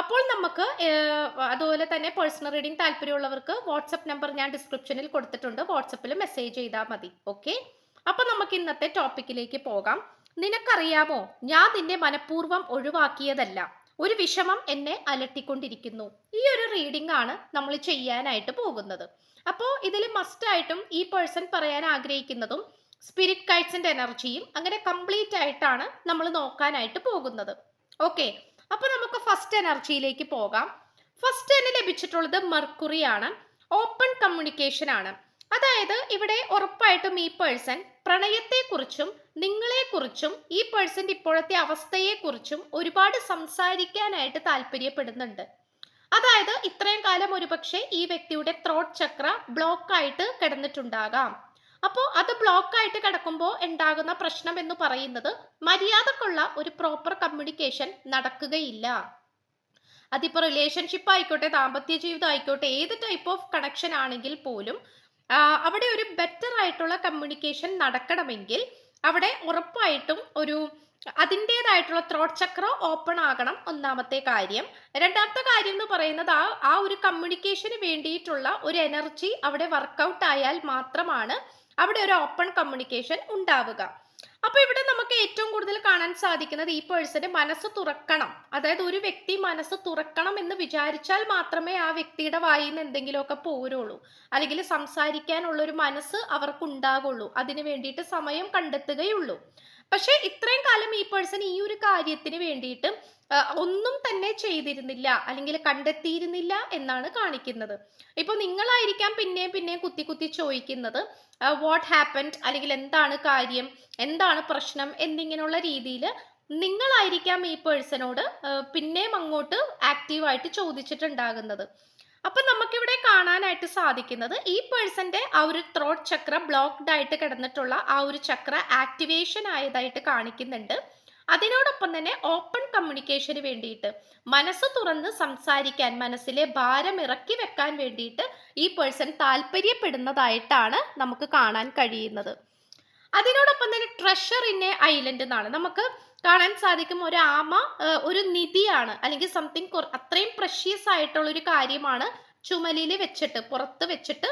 അപ്പോൾ നമുക്ക് അതുപോലെ തന്നെ പേഴ്സണൽ റീഡിംഗ് താല്പര്യമുള്ളവർക്ക് വാട്സപ്പ് നമ്പർ ഞാൻ ഡിസ്ക്രിപ്ഷനിൽ കൊടുത്തിട്ടുണ്ട്. വാട്സപ്പിൽ മെസ്സേജ് ചെയ്താൽ മതി. ഓക്കെ അപ്പൊ നമുക്ക് ഇന്നത്തെ ടോപ്പിക്കിലേക്ക് പോകാം. നിനക്കറിയാമോ ഞാൻ നിന്നെ മനഃപൂർവം ഒഴിവാക്കിയതല്ല. ഒരു വിഷമം എന്നെ അലട്ടിക്കൊണ്ടിരിക്കുന്നു. ഈ ഒരു റീഡിംഗ് ആണ് നമ്മൾ ചെയ്യാനായിട്ട് പോകുന്നത്. അപ്പോൾ ഇതിൽ മസ്റ്റ് ആയിട്ടും ഈ പേഴ്സൺ പറയാൻ ആഗ്രഹിക്കുന്നതും സ്പിരിറ്റ് കൈറ്റ്സിന്റെ എനർജിയും അങ്ങനെ കംപ്ലീറ്റ് ആയിട്ടാണ് നമ്മൾ നോക്കാനായിട്ട് പോകുന്നത്. ഓക്കെ അപ്പൊ നമുക്ക് ഫസ്റ്റ് എനർജിയിലേക്ക് പോകാം. ഫസ്റ്റ് തന്നെ ലഭിച്ചിട്ടുള്ളത് മെർക്കുറി ആണ്. ഓപ്പൺ കമ്മ്യൂണിക്കേഷൻ ആണ്. അതായത് ഇവിടെ ഉറപ്പായിട്ടും ഈ പേഴ്സൺ പ്രണയത്തെക്കുറിച്ചും നിങ്ങളെക്കുറിച്ചും ഈ പേഴ്സന്റെ ഇപ്പോഴത്തെ അവസ്ഥയെക്കുറിച്ചും ഒരുപാട് സംസാരിക്കാനായിട്ട് താല്പര്യപ്പെടുന്നുണ്ട്. അതായത് ഇത്രയും കാലം ഒരുപക്ഷെ ഈ വ്യക്തിയുടെ ത്രോട്ട് ചക്ര ബ്ലോക്ക് ആയിട്ട് കിടന്നിട്ടുണ്ടാകാം. അപ്പോൾ അത് ബ്ലോക്ക് ആയിട്ട് കിടക്കുമ്പോൾ ഉണ്ടാകുന്ന പ്രശ്നം എന്ന് പറയുന്നത് മര്യാദക്കുള്ള ഒരു പ്രോപ്പർ കമ്മ്യൂണിക്കേഷൻ നടക്കുകയില്ല. അതിപ്പോൾ റിലേഷൻഷിപ്പ് ആയിക്കോട്ടെ ദാമ്പത്യ ജീവിതം ആയിക്കോട്ടെ ഏത് ടൈപ്പ് ഓഫ് കണക്ഷൻ ആണെങ്കിൽ പോലും അവിടെ ഒരു ബെറ്റർ ആയിട്ടുള്ള കമ്മ്യൂണിക്കേഷൻ നടക്കണമെങ്കിൽ അവിടെ ഉറപ്പായിട്ടും ഒരു അതിന്റെതായിട്ടുള്ള ത്രോട്ട് ചക്ര ഓപ്പൺ ആകണം ഒന്നാമത്തെ കാര്യം. രണ്ടാമത്തെ കാര്യം എന്ന് പറയുന്നത് ആ ആ ഒരു കമ്മ്യൂണിക്കേഷന് വേണ്ടിയിട്ടുള്ള ഒരു എനർജി അവിടെ വർക്കൗട്ട് ആയാൽ മാത്രമാണ് അവിടെ ഒരു ഓപ്പൺ കമ്മ്യൂണിക്കേഷൻ ഉണ്ടാവുക. അപ്പൊ ഇവിടെ നമുക്ക് ഏറ്റവും കൂടുതൽ കാണാൻ സാധിക്കുന്നത് ഈ പേഴ്സന്റെ മനസ്സ് തുറക്കണം. അതായത് ഒരു വ്യക്തി മനസ്സ് തുറക്കണം എന്ന് വിചാരിച്ചാൽ മാത്രമേ ആ വ്യക്തിയുടെ വായിൽ നിന്ന് എന്തെങ്കിലുമൊക്കെ പോരുള്ളൂ. അല്ലെങ്കിൽ സംസാരിക്കാനുള്ള ഒരു മനസ്സ് അവർക്ക് ഉണ്ടാകുള്ളൂ അതിന് വേണ്ടിയിട്ട് സമയം കണ്ടെത്തുകയുള്ളൂ. പക്ഷേ ഇത്രയും കാലം ഈ പേഴ്സൺ ഈ ഒരു കാര്യത്തിന് വേണ്ടിയിട്ട് ഒന്നും തന്നെ ചെയ്തിരുന്നില്ല അല്ലെങ്കിൽ കണ്ടെത്തിയിരുന്നില്ല എന്നാണ് കാണിക്കുന്നത്. ഇപ്പൊ നിങ്ങളായിരിക്കാം പിന്നെയും പിന്നെയും കുത്തി കുത്തി ചോദിക്കുന്നത് വാട്ട് ഹാപ്പൻഡ് അല്ലെങ്കിൽ എന്താണ് കാര്യം? എന്താണ് പ്രശ്നം എന്നിങ്ങനെയുള്ള രീതിയിൽ നിങ്ങളായിരിക്കാം ഈ പേഴ്സണോട് പിന്നെയും അങ്ങോട്ട് ആക്റ്റീവായിട്ട് ചോദിച്ചിട്ടുണ്ടാകുന്നത്. അപ്പൊ നമുക്കിവിടെ കാണാനായിട്ട് സാധിക്കുന്നത് ഈ പേഴ്സന്റെ ആ ഒരു ത്രോട്ട് ചക്ര ബ്ലോക്ക്ഡ് ആയിട്ട് കിടന്നിട്ടുള്ള ആ ഒരു ചക്ര ആക്ടിവേഷൻ ആയതായിട്ട് കാണിക്കുന്നുണ്ട്. അതിനോടൊപ്പം തന്നെ ഓപ്പൺ കമ്മ്യൂണിക്കേഷന് വേണ്ടിയിട്ട് മനസ്സ് തുറന്ന് സംസാരിക്കാൻ മനസ്സിലെ ഭാരം ഇറക്കി വെക്കാൻ വേണ്ടിയിട്ട് ഈ പേഴ്സൺ താല്പര്യപ്പെടുന്നതായിട്ടാണ് നമുക്ക് കാണാൻ കഴിയുന്നത്. അതിനോടൊപ്പം തന്നെ ട്രഷർ ഇൻ എ ഐലൻഡ് എന്നാണ്. നമുക്ക് കാണാൻ സാധിക്കും ഒരു ആമ ഒരു നിധിയാണ്. അല്ലെങ്കിൽ സംതിങ് അത്രയും പ്രഷ്യസ് ആയിട്ടുള്ള ഒരു കാര്യമാണ് ചുമലിൽ വെച്ചിട്ട് പുറത്ത് വെച്ചിട്ട്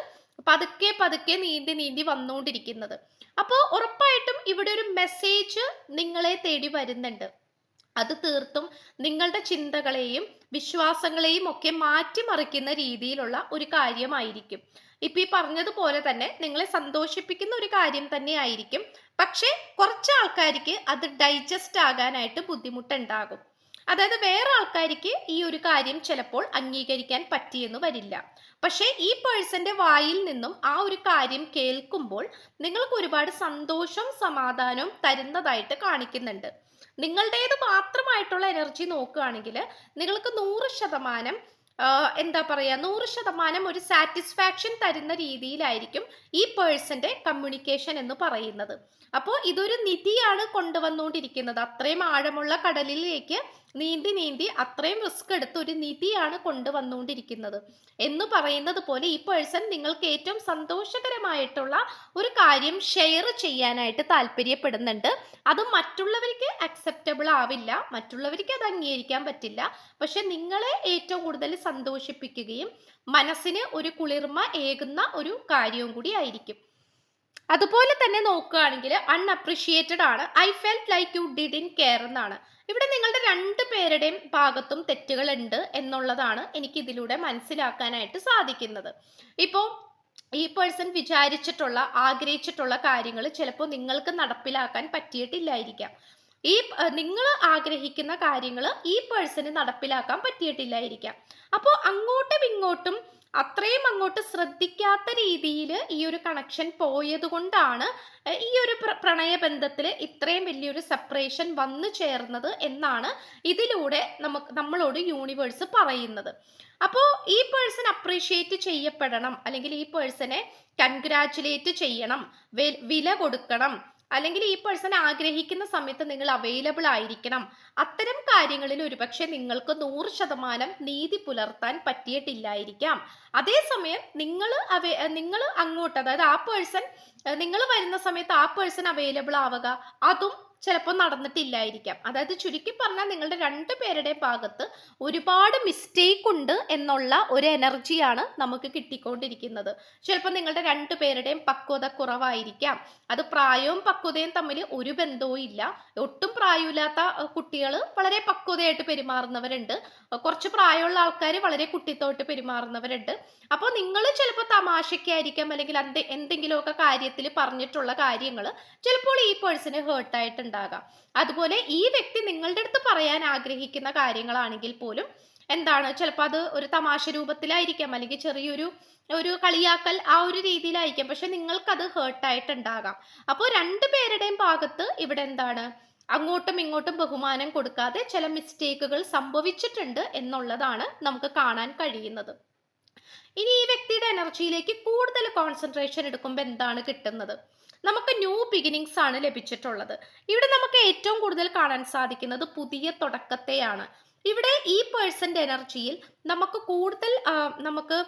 പതുക്കെ പതുക്കെ നീന്തി നീന്തി വന്നുകൊണ്ടിരിക്കുന്നത് അപ്പോൾ ഉറപ്പായിട്ടും ഇവിടെ ഒരു മെസ്സേജ് നിങ്ങളെ തേടി വരുന്നുണ്ട്. അത് തീർത്തും നിങ്ങളുടെ ചിന്തകളെയും വിശ്വാസങ്ങളെയും ഒക്കെ മാറ്റിമറിക്കുന്ന രീതിയിലുള്ള ഒരു കാര്യമായിരിക്കും. ഇപ്പൊ ഈ പറഞ്ഞതുപോലെ തന്നെ നിങ്ങളെ സന്തോഷിപ്പിക്കുന്ന ഒരു കാര്യം തന്നെ ആയിരിക്കും പക്ഷേ കുറച്ച് ആൾക്കാർക്ക് അത് ഡൈജസ്റ്റ് ആകാനായിട്ട് ബുദ്ധിമുട്ടുണ്ടാകും. അതായത് വേറെ ആൾക്കാർക്ക് ഈ ഒരു കാര്യം ചിലപ്പോൾ അംഗീകരിക്കാൻ പറ്റിയെന്ന് വരില്ല. പക്ഷേ ഈ പേഴ്സന്റെ വായിൽ നിന്നും ആ ഒരു കാര്യം കേൾക്കുമ്പോൾ നിങ്ങൾക്ക് ഒരുപാട് സന്തോഷം സമാധാനവും തരുന്നതായിട്ട് കാണിക്കുന്നുണ്ട്. നിങ്ങളുടേത് മാത്രമായിട്ടുള്ള എനർജി നോക്കുകയാണെങ്കിൽ നിങ്ങൾക്ക് നൂറ് ശതമാനം എന്താ പറയുക നൂറ് ശതമാനം ഒരു സാറ്റിസ്ഫാക്ഷൻ തരുന്ന രീതിയിലായിരിക്കും ഈ പേഴ്സന്റെ കമ്മ്യൂണിക്കേഷൻ എന്ന് പറയുന്നത്. അപ്പോൾ ഇതൊരു നിധിയാണ് കൊണ്ടുവന്നുകൊണ്ടിരിക്കുന്നത്. അത്രയും ആഴമുള്ള കടലിലേക്ക് നീന്തി നീന്തി അത്രയും റിസ്ക് എടുത്ത് ഒരു നിധിയാണ് കൊണ്ടുവന്നുകൊണ്ടിരിക്കുന്നത്. എന്ന് പറയുന്നത് പോലെ ഈ പേഴ്സൺ നിങ്ങൾക്ക് ഏറ്റവും സന്തോഷകരമായിട്ടുള്ള ഒരു കാര്യം ഷെയർ ചെയ്യാനായിട്ട് താല്പര്യപ്പെടുന്നുണ്ട്. അത് മറ്റുള്ളവർക്ക് അക്സെപ്റ്റബിൾ ആവില്ല. മറ്റുള്ളവർക്ക് അത് അംഗീകരിക്കാൻ പറ്റില്ല. പക്ഷെ നിങ്ങളെ ഏറ്റവും കൂടുതൽ സന്തോഷിപ്പിക്കുകയും മനസ്സിന് ഒരു കുളിർമ ഏകുന്ന ഒരു കാര്യവും കൂടി ആയിരിക്കും. അതുപോലെ തന്നെ നോക്കുകയാണെങ്കിൽ അൺഅപ്രിഷിയേറ്റഡ് ആണ്. I felt like you didn't care എന്നാണ്. ഇവിടെ നിങ്ങളുടെ രണ്ട് പേരുടെയും ഭാഗത്തും തെറ്റുകൾ ഉണ്ട് എന്നുള്ളതാണ് എനിക്ക് ഇതിലൂടെ മനസ്സിലാക്കാനായിട്ട് സാധിക്കുന്നത്. ഇപ്പോൾ ഈ പേഴ്സൺ വിചാരിച്ചിട്ടുള്ള ആഗ്രഹിച്ചിട്ടുള്ള കാര്യങ്ങൾ ചിലപ്പോൾ നിങ്ങൾക്ക് നടപ്പിലാക്കാൻ പറ്റിയിട്ടില്ലായിരിക്കാം. ഈ നിങ്ങൾ ആഗ്രഹിക്കുന്ന കാര്യങ്ങൾ ഈ പേഴ്സണ് നടപ്പിലാക്കാൻ പറ്റിയിട്ടില്ലായിരിക്കാം. അപ്പോൾ അങ്ങോട്ടും ഇങ്ങോട്ടും അത്രയും അങ്ങോട്ട് ശ്രദ്ധിക്കാത്ത രീതിയിൽ ഈ ഒരു കണക്ഷൻ പോയത് കൊണ്ടാണ് ഈ ഒരു പ്ര- പ്രണയബന്ധത്തിൽ ഇത്രയും വലിയൊരു സെപ്പറേഷൻ വന്നു ചേർന്നത് എന്നാണ് ഇതിലൂടെ നമുക്ക് നമ്മളോട് യൂണിവേഴ്സ് പറയുന്നത്. അപ്പോൾ ഈ പേഴ്സൺ അപ്രീഷിയേറ്റ് ചെയ്യപ്പെടണം അല്ലെങ്കിൽ ഈ പേഴ്സണെ കൺഗ്രാറ്റുലേറ്റ് ചെയ്യണം വില കൊടുക്കണം അല്ലെങ്കിൽ ഈ പേഴ്സൺ ആഗ്രഹിക്കുന്ന സമയത്ത് നിങ്ങൾ അവൈലബിൾ ആയിരിക്കണം. അത്തരം കാര്യങ്ങളിൽ ഒരുപക്ഷെ നിങ്ങൾക്ക് നൂറ് ശതമാനം നീതി പുലർത്താൻ പറ്റിയിട്ടില്ലായിരിക്കാം. അതേസമയം നിങ്ങൾ നിങ്ങൾ അങ്ങോട്ട് അതായത് ആ പേഴ്സൺ നിങ്ങൾ വരുന്ന സമയത്ത് ആ പേഴ്സൺ അവൈലബിൾ ആവുക. അതും ചിലപ്പോൾ നടന്നിട്ടില്ലായിരിക്കാം. അതായത് ചുരുക്കി പറഞ്ഞാൽ നിങ്ങളുടെ രണ്ട് പേരുടെ ഭാഗത്ത് ഒരുപാട് മിസ്റ്റേക്ക് ഉണ്ട് എന്നുള്ള ഒരു എനർജിയാണ് നമുക്ക് കിട്ടിക്കൊണ്ടിരിക്കുന്നത്. ചിലപ്പോൾ നിങ്ങളുടെ രണ്ട് പേരുടെയും പക്വത കുറവായിരിക്കാം. അത് പ്രായവും പക്വതയും തമ്മിൽ ഒരു ബന്ധവും ഇല്ല. ഒട്ടും പ്രായമില്ലാത്ത കുട്ടികൾ വളരെ പക്വതയായിട്ട് പെരുമാറുന്നവരുണ്ട്. കുറച്ച് പ്രായമുള്ള ആൾക്കാർ വളരെ കുട്ടിത്തോട്ട് പെരുമാറുന്നവരുണ്ട്. അപ്പോൾ നിങ്ങൾ ചിലപ്പോൾ തമാശയ്ക്കായിരിക്കാം അല്ലെങ്കിൽ എന്ത് എന്തെങ്കിലുമൊക്കെ കാര്യത്തിൽ പറഞ്ഞിട്ടുള്ള കാര്യങ്ങൾ ചിലപ്പോൾ ഈ പേഴ്സണ് ഹേർട്ടായിട്ടുണ്ടാകാം അതുപോലെ ഈ വ്യക്തി നിങ്ങളുടെ അടുത്ത് പറയാൻ ആഗ്രഹിക്കുന്ന കാര്യങ്ങളാണെങ്കിൽ പോലും എന്താണ്? ചിലപ്പോൾ അത് ഒരു തമാശ രൂപത്തിലായിരിക്കാം. അല്ലെങ്കിൽ ചെറിയൊരു ഒരു കളിയാക്കൽ ആ ഒരു രീതിയിലായിരിക്കാം. പക്ഷെ നിങ്ങൾക്കത് ഹേർട്ടായിട്ടുണ്ടാകാം അപ്പോൾ രണ്ടു പേരുടെയും ഭാഗത്ത് ഇവിടെ എന്താണ്? അങ്ങോട്ടും ഇങ്ങോട്ടും ബഹുമാനം കൊടുക്കാതെ ചില മിസ്റ്റേക്കുകൾ സംഭവിച്ചിട്ടുണ്ട് എന്നുള്ളതാണ് നമുക്ക് കാണാൻ കഴിയുന്നത്. ഇനി ഈ വ്യക്തിയുടെ എനർജിയിലേക്ക് കൂടുതൽ കോൺസെൻട്രേഷൻ എടുക്കുമ്പോൾ എന്താണ് കിട്ടുന്നത്? നമുക്ക് ന്യൂ ബിഗിനിങ്സ് ആണ് ലഭിച്ചിട്ടുള്ളത്. ഇവിടെ നമുക്ക് ഏറ്റവും കൂടുതൽ കാണാൻ സാധിക്കുന്നത് പുതിയ തുടക്കത്തെയാണ്. ഇവിടെ ഈ പേഴ്സന്റെ എനർജിയിൽ നമുക്ക് കൂടുതൽ നമുക്ക്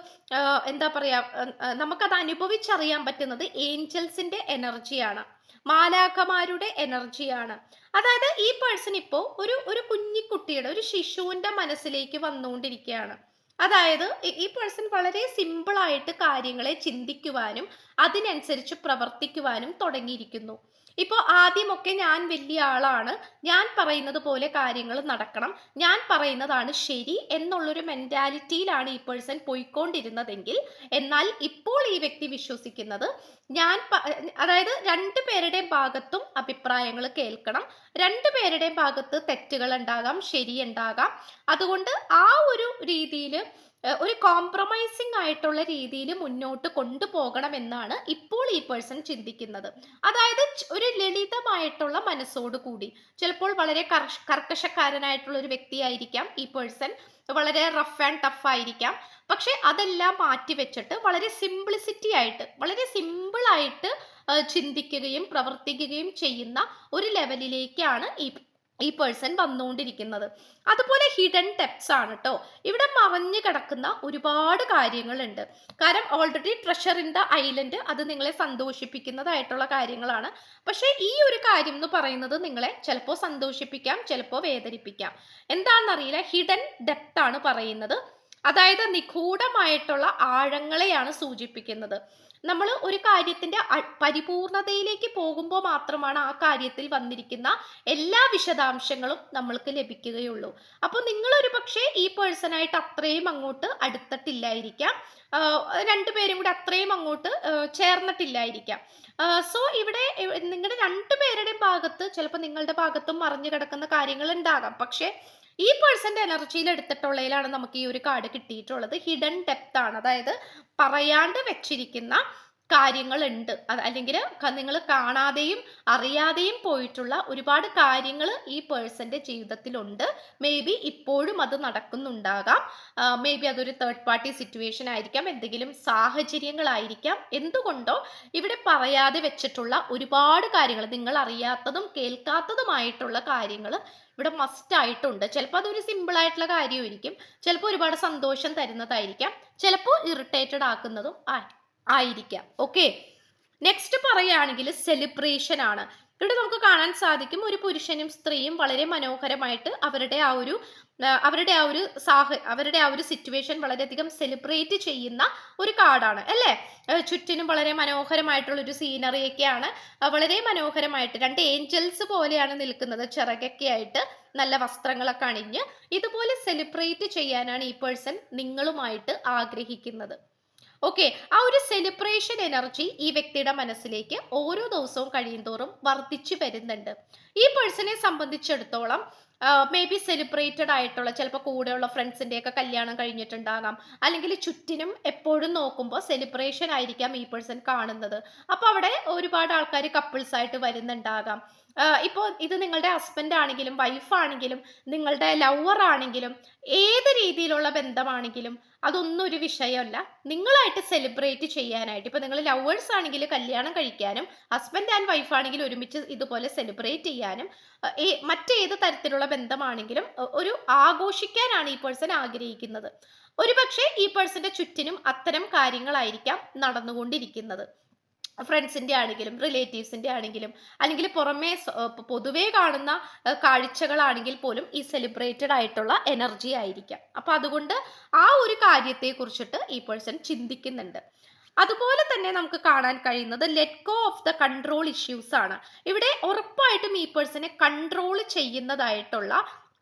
എന്താ പറയാ ആ, ആ, നമുക്കത് അനുഭവിച്ചറിയാൻ പറ്റുന്നത് ഏഞ്ചൽസിന്റെ എനർജിയാണ് മാലാഖമാരുടെ എനർജിയാണ് അതായത് ഈ പേഴ്സൺ ഇപ്പോൾ ഒരു ഒരു കുഞ്ഞിക്കുട്ടിയുടെ ഒരു ശിശുവിന്റെ മനസ്സിലേക്ക് വന്നുകൊണ്ടിരിക്കുകയാണ്. അതായത് ഈ- പേഴ്സൺ വളരെ സിമ്പിൾ ആയിട്ട് കാര്യങ്ങളെ ചിന്തിക്കുവാനും അതിനനുസരിച്ച് പ്രവർത്തിക്കുവാനും തുടങ്ങിയിരിക്കുന്നു. ഇപ്പോൾ ആദ്യമൊക്കെ ഞാൻ വലിയ ആളാണ്. ഞാൻ പറയുന്നത് പോലെ കാര്യങ്ങൾ നടക്കണം. ഞാൻ പറയുന്നതാണ് ശരി എന്നുള്ളൊരു മെന്റാലിറ്റിയിലാണ് ഈ പേഴ്സൺ പോയിക്കൊണ്ടിരുന്നതെങ്കിൽ. എന്നാൽ ഇപ്പോൾ ഈ വ്യക്തി വിശ്വസിക്കുന്നത് ഞാൻ അതായത് രണ്ട് പേരുടെ ഭാഗത്തും അഭിപ്രായങ്ങൾ കേൾക്കണം. രണ്ട് പേരുടെയും ഭാഗത്ത് തെറ്റുകൾ ഉണ്ടാകാം ശരിയുണ്ടാകാം അതുകൊണ്ട് ആ ഒരു രീതിയിൽ ഒരു കോംപ്രമൈസിങ് ആയിട്ടുള്ള രീതിയിൽ മുന്നോട്ട് കൊണ്ടുപോകണമെന്നാണ് ഇപ്പോൾ ഈ പേഴ്സൺ ചിന്തിക്കുന്നത്. അതായത് ഒരു ലളിതമായിട്ടുള്ള മനസ്സോട് കൂടി. ചിലപ്പോൾ വളരെ കർക്കശക്കാരനായിട്ടുള്ള ഒരു വ്യക്തിയായിരിക്കാം ഈ പേഴ്സൺ വളരെ റഫ് ആൻഡ് ടഫ് ആയിരിക്കാം. പക്ഷെ അതെല്ലാം മാറ്റി വെച്ചിട്ട് വളരെ സിംപ്ലിസിറ്റി ആയിട്ട് വളരെ സിമ്പിൾ ആയിട്ട് ചിന്തിക്കുകയും പ്രവർത്തിക്കുകയും ചെയ്യുന്ന ഒരു ലെവലിലേക്കാണ് ഈ ഈ പേഴ്സൺ വന്നുകൊണ്ടിരിക്കുന്നത്. അതുപോലെ ഹിഡൻ ടെപ്സ് ആണ് കേട്ടോ ഇവിടെ മറഞ്ഞു കിടക്കുന്ന ഒരുപാട് കാര്യങ്ങളുണ്ട്. കാരണം already treasure in the island അത് നിങ്ങളെ സന്തോഷിപ്പിക്കുന്നതായിട്ടുള്ള കാര്യങ്ങളാണ്. പക്ഷേ ഈ ഒരു കാര്യം എന്ന് പറയുന്നത് നിങ്ങളെ ചിലപ്പോൾ സന്തോഷിപ്പിക്കാം ചിലപ്പോൾ വേദനിപ്പിക്കാം. എന്താണെന്നറിയില്ല ഹിഡൻ ഡെപ്ത് ആണ് പറയുന്നത്. അതായത് നിഗൂഢമായിട്ടുള്ള ആഴങ്ങളെയാണ് സൂചിപ്പിക്കുന്നത്. നമ്മൾ ഒരു കാര്യത്തിന്റെ പരിപൂർണതയിലേക്ക് പോകുമ്പോൾ മാത്രമാണ് ആ കാര്യത്തിൽ വന്നിരിക്കുന്ന എല്ലാ വിശദാംശങ്ങളും നമ്മൾക്ക് ലഭിക്കുകയുള്ളൂ. അപ്പോൾ നിങ്ങൾ ഒരു പക്ഷേ ഈ പേഴ്സണായിട്ട് അത്രയും അങ്ങോട്ട് അടുത്തിട്ടില്ലായിരിക്കാം. രണ്ടുപേരും കൂടി അത്രയും അങ്ങോട്ട് ചേർന്നിട്ടില്ലായിരിക്കാം. സോ ഇവിടെ നിങ്ങളുടെ രണ്ടുപേരുടെയും ഭാഗത്ത് ചിലപ്പോൾ നിങ്ങളുടെ ഭാഗത്തും മറിഞ്ഞു കിടക്കുന്ന കാര്യങ്ങൾ ഉണ്ടാകാം. പക്ഷേ ഈ പേഴ്സന്റെ എനർജിയിൽ എടുത്തിട്ടുള്ളതിലാണ് നമുക്ക് ഈ ഒരു കാർഡ് കിട്ടിയിട്ടുള്ളത്. ഹിഡൻ ഡെപ്ത് ആണ് അതായത് പറയാണ്ട് വെച്ചിരിക്കുന്ന കാര്യങ്ങളുണ്ട്. അല്ലെങ്കിൽ നിങ്ങൾ കാണാതെയും അറിയാതെയും പോയിട്ടുള്ള ഒരുപാട് കാര്യങ്ങൾ ഈ പേഴ്സന്റെ ജീവിതത്തിലുണ്ട്. മേ ബി ഇപ്പോഴും അത് നടക്കുന്നുണ്ടാകാം. മേ ബി അതൊരു തേർഡ് പാർട്ടി സിറ്റുവേഷൻ ആയിരിക്കാം. എന്തെങ്കിലും സാഹചര്യങ്ങളായിരിക്കാം. എന്തുകൊണ്ടോ ഇവിടെ പറയാതെ വെച്ചിട്ടുള്ള ഒരുപാട് കാര്യങ്ങൾ നിങ്ങൾ അറിയാത്തതും കേൾക്കാത്തതുമായിട്ടുള്ള കാര്യങ്ങൾ ഇവിടെ മസ്റ്റ് ആയിട്ടുണ്ട്. ചിലപ്പോൾ അതൊരു സിമ്പിൾ ആയിട്ടുള്ള കാര്യമായിരിക്കും. ചിലപ്പോൾ ഒരുപാട് സന്തോഷം തരുന്നതായിരിക്കാം. ചിലപ്പോൾ ഇറിറ്റേറ്റഡ് ആക്കുന്നതും ആ- ആയിരിക്കാം. ഓക്കെ നെക്സ്റ്റ് പറയുകയാണെങ്കിൽ സെലിബ്രേഷൻ ആണ്. ഇവിടെ നമുക്ക് കാണാൻ സാധിക്കും ഒരു പുരുഷനും സ്ത്രീയും വളരെ മനോഹരമായിട്ട് അവരുടെ ആ ഒരു അവരുടെ ആ ഒരു സാഹ അവരുടെ ആ ഒരു സിറ്റുവേഷൻ വളരെയധികം സെലിബ്രേറ്റ് ചെയ്യുന്ന ഒരു കാർഡാണ് അല്ലേ? ചുറ്റിനും വളരെ മനോഹരമായിട്ടുള്ള ഒരു സീനറിയൊക്കെയാണ് വളരെ മനോഹരമായിട്ട് രണ്ട് ഏഞ്ചൽസ് പോലെയാണ് നിൽക്കുന്നത്. ചിറകൊക്കെ ആയിട്ട് നല്ല വസ്ത്രങ്ങളൊക്കെ അണിഞ്ഞ്. ഇതുപോലെ സെലിബ്രേറ്റ് ചെയ്യാനാണ് ഈ പേഴ്സൺ നിങ്ങളുമായിട്ട് ആഗ്രഹിക്കുന്നത്. ഓക്കെ ആ ഒരു സെലിബ്രേഷൻ എനർജി ഈ വ്യക്തിയുടെ മനസ്സിലേക്ക് ഓരോ ദിവസവും കഴിയുന്തോറും വർദ്ധിച്ചു വരുന്നുണ്ട്. ഈ പേഴ്സണെ സംബന്ധിച്ചിടത്തോളം മേ ബി സെലിബ്രേറ്റഡ് ആയിട്ടുള്ള ചിലപ്പോൾ കൂടെയുള്ള ഫ്രണ്ട്സിന്റെ ഒക്കെ കല്യാണം കഴിഞ്ഞിട്ടുണ്ടാകാം. അല്ലെങ്കിൽ ചുറ്റിനും എപ്പോഴും നോക്കുമ്പോൾ സെലിബ്രേഷൻ ആയിരിക്കാം ഈ പേഴ്സൺ കാണുന്നത്. അപ്പോൾ അവിടെ ഒരുപാട് ആൾക്കാർ കപ്പിൾസ് ആയിട്ട് വരുന്നുണ്ടാകാം. ഇപ്പോൾ ഇത് നിങ്ങളുടെ ഹസ്ബൻഡ് ആണെങ്കിലും വൈഫാണെങ്കിലും നിങ്ങളുടെ ലവർ ആണെങ്കിലും ഏത് രീതിയിലുള്ള ബന്ധമാണെങ്കിലും അതൊന്നും ഒരു വിഷയമല്ല. നിങ്ങളായിട്ട് സെലിബ്രേറ്റ് ചെയ്യാനായിട്ട്. ഇപ്പോൾ നിങ്ങൾ ലവേഴ്സ് ആണെങ്കിൽ കല്യാണം കഴിക്കാനും ഹസ്ബൻഡ് ആൻഡ് വൈഫ് ആണെങ്കിൽ ഒരുമിച്ച് ഇതുപോലെ സെലിബ്രേറ്റ് ചെയ്യാനും മറ്റേത് തരത്തിലുള്ള ബന്ധമാണെങ്കിലും ഒരു ആഘോഷിക്കാനാണ് ഈ പേഴ്സൺ ആഗ്രഹിക്കുന്നത്. ഒരുപക്ഷെ ഈ പേഴ്സന്റെ ചുറ്റിനും അത്തരം കാര്യങ്ങളായിരിക്കാം നടന്നുകൊണ്ടിരിക്കുന്നത്. ഫ്രണ്ട്സിന്റെ ആണെങ്കിലും റിലേറ്റീവ്സിന്റെ ആണെങ്കിലും അല്ലെങ്കിൽ പുറമേ പൊതുവേ കാണുന്ന കാഴ്ചകളാണെങ്കിൽ പോലും ഈ സെലിബ്രേറ്റഡ് ആയിട്ടുള്ള എനർജി ആയിരിക്കാം. അപ്പോൾ അതുകൊണ്ട് ആ ഒരു കാര്യത്തെ കുറിച്ചിട്ട് ഈ പേഴ്സൺ ചിന്തിക്കുന്നുണ്ട്. അതുപോലെ തന്നെ നമുക്ക് കാണാൻ കഴിയുന്നത് let go of the control issues ആണ്. ഇവിടെ ഉറപ്പായിട്ടും ഈ പേഴ്സണെ കൺട്രോൾ ചെയ്യുന്നതായിട്ടുള്ള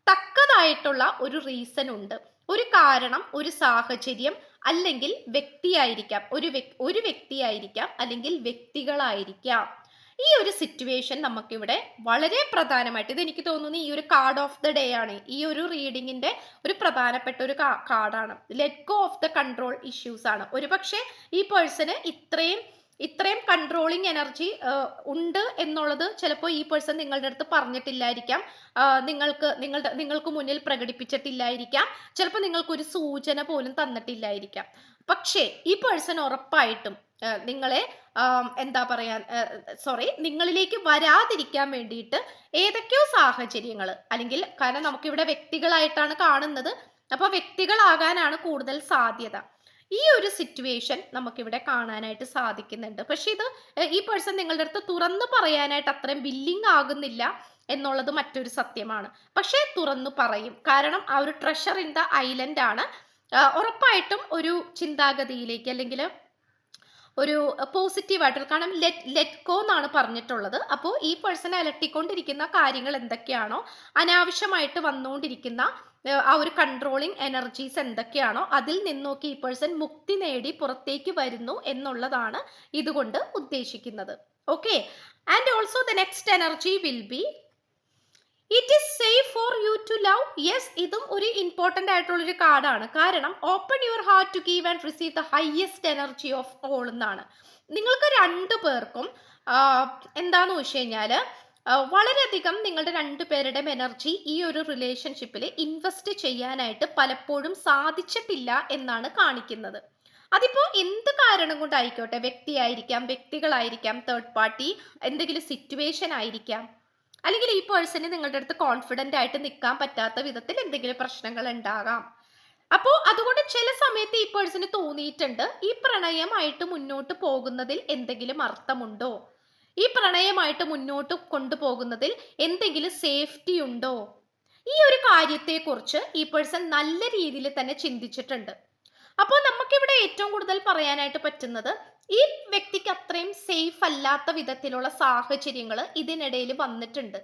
തക്കതായിട്ടുള്ള ഒരു റീസൺ ഉണ്ട്. ഒരു കാരണം ഒരു സാഹചര്യം അല്ലെങ്കിൽ വ്യക്തിയായിരിക്കാം. ഒരു ഒരു വ്യക്തിയായിരിക്കാം അല്ലെങ്കിൽ വ്യക്തികളായിരിക്കാം. ഈ ഒരു സിറ്റുവേഷൻ നമുക്കിവിടെ വളരെ പ്രധാനമായിട്ട് ഇത് എനിക്ക് തോന്നുന്നു ഈ ഒരു കാർഡ് ഓഫ് ദ ഡേ ആണ്. ഈ ഒരു റീഡിങ്ങിന്റെ ഒരു പ്രധാനപ്പെട്ട ഒരു കാർഡാണ് let go of the control issues ആണ്. ഒരു പക്ഷേ ഈ പേഴ്സണ് ഇത്രയും ഇത്രയും കൺട്രോളിങ് എനർജി ഉണ്ട് എന്നുള്ളത് ചിലപ്പോൾ ഈ പേഴ്സൺ നിങ്ങളുടെ അടുത്ത് പറഞ്ഞിട്ടില്ലായിരിക്കാം. നിങ്ങൾക്ക് നിങ്ങളുടെ നിങ്ങൾക്ക് മുന്നിൽ പ്രകടിപ്പിച്ചിട്ടില്ലായിരിക്കാം. ചിലപ്പോൾ നിങ്ങൾക്കൊരു സൂചന പോലും തന്നിട്ടില്ലായിരിക്കാം. പക്ഷേ ഈ പേഴ്സൺ ഉറപ്പായിട്ടും നിങ്ങളെ എന്താ പറയാൻ സോറി നിങ്ങളിലേക്ക് വരാതിരിക്കാൻ വേണ്ടിയിട്ട് ഏതൊക്കെയോ സാഹചര്യങ്ങൾ അല്ലെങ്കിൽ കാരണം നമുക്കിവിടെ വ്യക്തികളായിട്ടാണ് കാണുന്നത് അപ്പോൾ വ്യക്തികളാകാനാണ് കൂടുതൽ സാധ്യത. ഈ ഒരു സിറ്റുവേഷൻ നമുക്കിവിടെ കാണാനായിട്ട് സാധിക്കുന്നുണ്ട്. പക്ഷെ ഇത് ഈ പേഴ്സൺ നിങ്ങളുടെ അടുത്ത് തുറന്ന് പറയാനായിട്ട് അത്രയും ബില്ലിംഗ് ആകുന്നില്ല എന്നുള്ളത് മറ്റൊരു സത്യമാണ്. പക്ഷേ തുറന്നു പറയും. കാരണം ആ ഒരു ട്രഷർ ഇൻ ദ ഐലൻഡ് ആണ്. ഉറപ്പായിട്ടും ഒരു ചിന്താഗതിയിലേക്ക് അല്ലെങ്കിൽ ഒരു പോസിറ്റീവായിട്ട് കാരണം ലെറ്റ് ലെറ്റ് ഗോ എന്നാണ് പറഞ്ഞിട്ടുള്ളത്. അപ്പോൾ ഈ പേഴ്സൺ അലട്ടിക്കൊണ്ടിരിക്കുന്ന കാര്യങ്ങൾ എന്തൊക്കെയാണോ അനാവശ്യമായിട്ട് വന്നുകൊണ്ടിരിക്കുന്ന ആ ഒരു കൺട്രോളിങ് എനർജീസ് എന്തൊക്കെയാണോ അതിൽ നിന്നൊക്കെ ഈ പേഴ്സൺ മുക്തി നേടി പുറത്തേക്ക് വരുന്നു എന്നുള്ളതാണ് ഇതുകൊണ്ട് ഉദ്ദേശിക്കുന്നത്. Okay and also the next energy will be it is safe for you to love yes ഇതും ഒരു ഇമ്പോർട്ടന്റ് ആയിട്ടുള്ള ഒരു കാർഡാണ് കാരണം open your heart to give and receive the highest energy of all എന്നാണ്. നിങ്ങൾക്ക് രണ്ടു പേർക്കും എന്താന്ന് വെച്ച് കഴിഞ്ഞാൽ വളരെയധികം നിങ്ങളുടെ രണ്ടു പേരുടെയും എനർജി ഈ ഒരു റിലേഷൻഷിപ്പിൽ ഇൻവെസ്റ്റ് ചെയ്യാനായിട്ട് പലപ്പോഴും സാധിച്ചിട്ടില്ല എന്നാണ് കാണിക്കുന്നത്. അതിപ്പോ എന്ത് കാരണം കൊണ്ടായിക്കോട്ടെ? വ്യക്തിയായിരിക്കാം വ്യക്തികളായിരിക്കാം തേർഡ് പാർട്ടി എന്തെങ്കിലും സിറ്റുവേഷൻ ആയിരിക്കാം. അല്ലെങ്കിൽ ഈ പേഴ്സണിന് നിങ്ങളുടെ അടുത്ത് കോൺഫിഡന്റ് ആയിട്ട് നിൽക്കാൻ പറ്റാത്ത വിധത്തിൽ എന്തെങ്കിലും പ്രശ്നങ്ങൾ ഉണ്ടാകാം. അപ്പോൾ അതുകൊണ്ട് ചില സമയത്ത് ഈ പേഴ്സണ് തോന്നിയിട്ടുണ്ട് ഈ പ്രണയമായിട്ട് മുന്നോട്ട് പോകുന്നതിൽ എന്തെങ്കിലും അർത്ഥമുണ്ടോ? ഈ പ്രണയമായിട്ട് മുന്നോട്ട് കൊണ്ടുപോകുന്നതിൽ എന്തെങ്കിലും സേഫ്റ്റി ഉണ്ടോ? ഈ ഒരു കാര്യത്തെക്കുറിച്ച് ഈ പേഴ്സൺ നല്ല രീതിയിൽ തന്നെ ചിന്തിച്ചിട്ടുണ്ട്. അപ്പോൾ നമുക്കിവിടെ ഏറ്റവും കൂടുതൽ പറയാനായിട്ട് പറ്റുന്നത് ഈ വ്യക്തിക്ക് അത്രയും സേഫ് അല്ലാത്ത വിധത്തിലുള്ള സാഹചര്യങ്ങൾ ഇതിനിടയിൽ വന്നിട്ടുണ്ട്.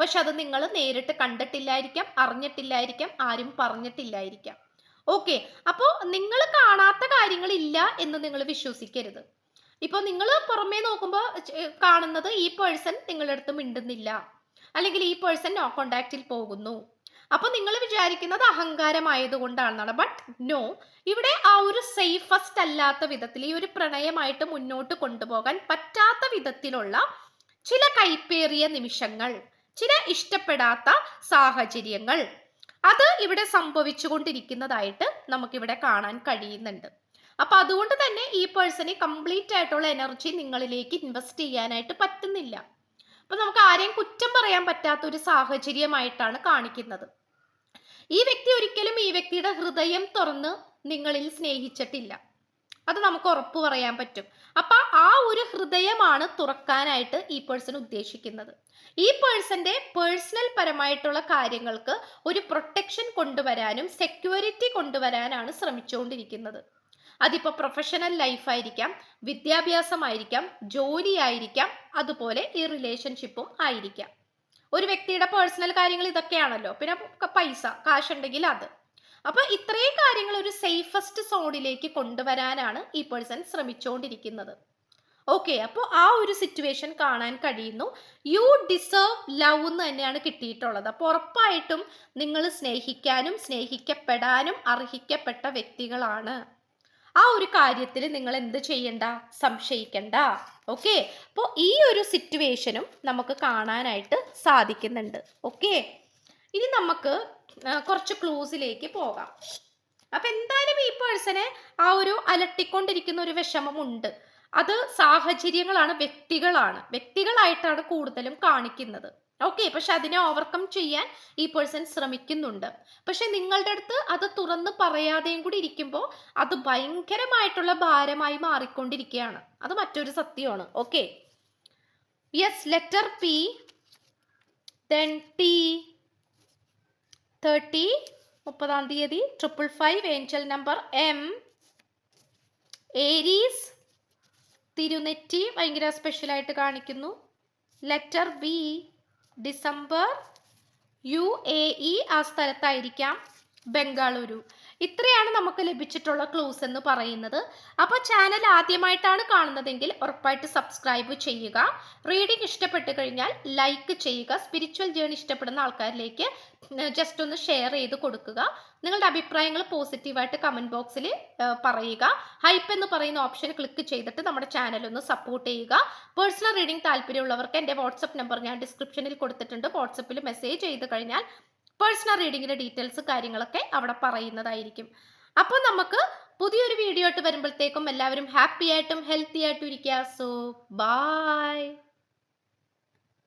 പക്ഷെ അത് നിങ്ങൾ നേരിട്ട് കണ്ടിട്ടില്ലായിരിക്കാം അറിഞ്ഞിട്ടില്ലായിരിക്കാം ആരും പറഞ്ഞിട്ടില്ലായിരിക്കാം. ഓക്കെ അപ്പോൾ നിങ്ങൾ കാണാത്ത കാര്യങ്ങളില്ല എന്ന് നിങ്ങൾ വിശ്വസിക്കരുത്. ഇപ്പോൾ നിങ്ങൾ പുറമേ നോക്കുമ്പോൾ കാണുന്നത് ഈ പേഴ്സൺ നിങ്ങളുടെ അടുത്ത് മിണ്ടുന്നില്ല. അല്ലെങ്കിൽ ഈ പേഴ്സൺ നോ കോണ്ടാക്റ്റിൽ പോകുന്നു. അപ്പോൾ നിങ്ങൾ വിചാരിക്കുന്നത് അഹങ്കാരമായതുകൊണ്ടാണെന്നാണ്. ബട്ട് നോ ഇവിടെ ആ ഒരു സേഫസ്റ്റ് അല്ലാത്ത വിധത്തിൽ ഈ ഒരു പ്രണയമായിട്ട് മുന്നോട്ട് കൊണ്ടുപോകാൻ പറ്റാത്ത വിധത്തിലുള്ള ചില കൈപ്പേറിയ നിമിഷങ്ങൾ ചില ഇഷ്ടപ്പെടാത്ത സാഹചര്യങ്ങൾ അത് ഇവിടെ സംഭവിച്ചുകൊണ്ടിരിക്കുന്നതായിട്ട് നമുക്കിവിടെ കാണാൻ കഴിയുന്നുണ്ട്. അപ്പൊ അതുകൊണ്ട് തന്നെ ഈ പേഴ്സണെ കംപ്ലീറ്റ് ആയിട്ടുള്ള എനർജി നിങ്ങളിലേക്ക് ഇൻവെസ്റ്റ് ചെയ്യാനായിട്ട് പറ്റുന്നില്ല. അപ്പൊ നമുക്ക് ആരെയും കുറ്റം പറയാൻ പറ്റാത്ത ഒരു സാഹചര്യമായിട്ടാണ് കാണിക്കുന്നത്. ഈ വ്യക്തി ഒരിക്കലും ഈ വ്യക്തിയുടെ ഹൃദയം തുറന്ന് നിങ്ങളിൽ സ്നേഹിച്ചിട്ടില്ല. അത് നമുക്ക് ഉറപ്പ് പറയാൻ പറ്റും. അപ്പൊ ആ ഒരു ഹൃദയമാണ് തുറക്കാനായിട്ട് ഈ പേഴ്സൺ ഉദ്ദേശിക്കുന്നത്. ഈ പേഴ്സന്റെ പേഴ്സണൽ പരമായിട്ടുള്ള കാര്യങ്ങൾക്ക് ഒരു പ്രൊട്ടക്ഷൻ കൊണ്ടുവരാനും സെക്യൂരിറ്റി കൊണ്ടുവരാനാണ് ശ്രമിച്ചുകൊണ്ടിരിക്കുന്നത്. അതിപ്പോൾ പ്രൊഫഷണൽ ലൈഫായിരിക്കാം വിദ്യാഭ്യാസമായിരിക്കാം ജോലിയായിരിക്കാം അതുപോലെ ഈ റിലേഷൻഷിപ്പും ആയിരിക്കാം. ഒരു വ്യക്തിയുടെ പേഴ്സണൽ കാര്യങ്ങൾ ഇതൊക്കെയാണല്ലോ. പിന്നെ പൈസ കാശ് ഉണ്ടെങ്കിൽ അത്. അപ്പൊ ഇത്രയും കാര്യങ്ങൾ ഒരു സേഫസ്റ്റ് സോണിലേക്ക് കൊണ്ടുവരാനാണ് ഈ പേഴ്സൺ ശ്രമിച്ചുകൊണ്ടിരിക്കുന്നത് ഓക്കെ അപ്പോൾ ആ ഒരു സിറ്റുവേഷൻ കാണാൻ കഴിയുന്നു. യു ഡിസേർവ് ലവ് എന്ന് തന്നെയാണ് കിട്ടിയിട്ടുള്ളത്. അപ്പോൾ ഉറപ്പായിട്ടും നിങ്ങൾ സ്നേഹിക്കാനും സ്നേഹിക്കപ്പെടാനും അർഹിക്കപ്പെട്ട വ്യക്തികളാണ്. ആ ഒരു കാര്യത്തിൽ നിങ്ങൾ എന്ത് ചെയ്യണ്ട? സംശയിക്കണ്ട. ഓക്കെ അപ്പോൾ ഈ ഒരു സിറ്റുവേഷനും നമുക്ക് കാണാനായിട്ട് സാധിക്കുന്നുണ്ട്. ഓക്കെ ഇനി നമുക്ക് കുറച്ച് ക്ലൂസിലേക്ക് പോകാം. അപ്പം എന്തായാലും ഈ പേഴ്സണെ ആ ഒരു അലട്ടിക്കൊണ്ടിരിക്കുന്ന ഒരു വിഷമമുണ്ട്. അത് സാഹചര്യങ്ങളാണ് വ്യക്തികളാണ്. വ്യക്തികളായിട്ടാണ് കൂടുതലും കാണിക്കുന്നത്. ഓക്കെ പക്ഷെ അതിനെ ഓവർകം ചെയ്യാൻ ഈ പേഴ്സൺ ശ്രമിക്കുന്നുണ്ട്. പക്ഷെ നിങ്ങളുടെ അടുത്ത് അത് തുറന്ന് പറയാതെയും കൂടി ഇരിക്കുമ്പോൾ അത് ഭയങ്കരമായിട്ടുള്ള ഭാരമായി മാറിക്കൊണ്ടിരിക്കുകയാണ്. അത് മറ്റൊരു സത്യമാണ്. Okay yes letter P then T thirty മുപ്പതാം തീയതി triple five angel number M Aries തിരുനെറ്റി ഭയങ്കര സ്പെഷ്യലായിട്ട് കാണിക്കുന്നു. Letter B December U A E ആ സ്ഥലത്തായിരിക്കാം ബംഗളൂരു. ഇത്രയാണ് നമുക്ക് ലഭിച്ചിട്ടുള്ള ക്ലൂസ് എന്ന് പറയുന്നത്. അപ്പോൾ ചാനൽ ആദ്യമായിട്ടാണ് കാണുന്നതെങ്കിൽ ഉറപ്പായിട്ട് സബ്സ്ക്രൈബ് ചെയ്യുക. റീഡിംഗ് ഇഷ്ടപ്പെട്ട് കഴിഞ്ഞാൽ ലൈക്ക് ചെയ്യുക. സ്പിരിച്വൽ ജേണി ഇഷ്ടപ്പെടുന്ന ആൾക്കാരിലേക്ക് ജസ്റ്റ് ഒന്ന് ഷെയർ ചെയ്ത് കൊടുക്കുക. നിങ്ങളുടെ അഭിപ്രായങ്ങൾ പോസിറ്റീവായിട്ട് കമന്റ് ബോക്സിൽ പറയുക. ഹൈപ്പ് എന്ന് പറയുന്ന ഓപ്ഷൻ ക്ലിക്ക് ചെയ്തിട്ട് നമ്മുടെ ചാനൽ ഒന്ന് സപ്പോർട്ട് ചെയ്യുക. പേഴ്സണൽ റീഡിംഗ് താല്പര്യമുള്ളവർക്ക് എന്റെ വാട്സപ്പ് നമ്പർ ഞാൻ ഡിസ്ക്രിപ്ഷനിൽ കൊടുത്തിട്ടുണ്ട്. വാട്സപ്പിൽ മെസ്സേജ് ചെയ്ത് കഴിഞ്ഞാൽ പേഴ്സണൽ റീഡിങ്ങിന്റെ ഡീറ്റെയിൽസ് കാര്യങ്ങളൊക്കെ അവിടെ പറയുന്നതായിരിക്കും. അപ്പോൾ നമുക്ക് പുതിയൊരു വീഡിയോ ആയിട്ട് വരുമ്പോഴത്തേക്കും എല്ലാവരും ഹാപ്പി ആയിട്ടും ഹെൽത്തി ആയിട്ടും ഇരിക്കുക. So bye.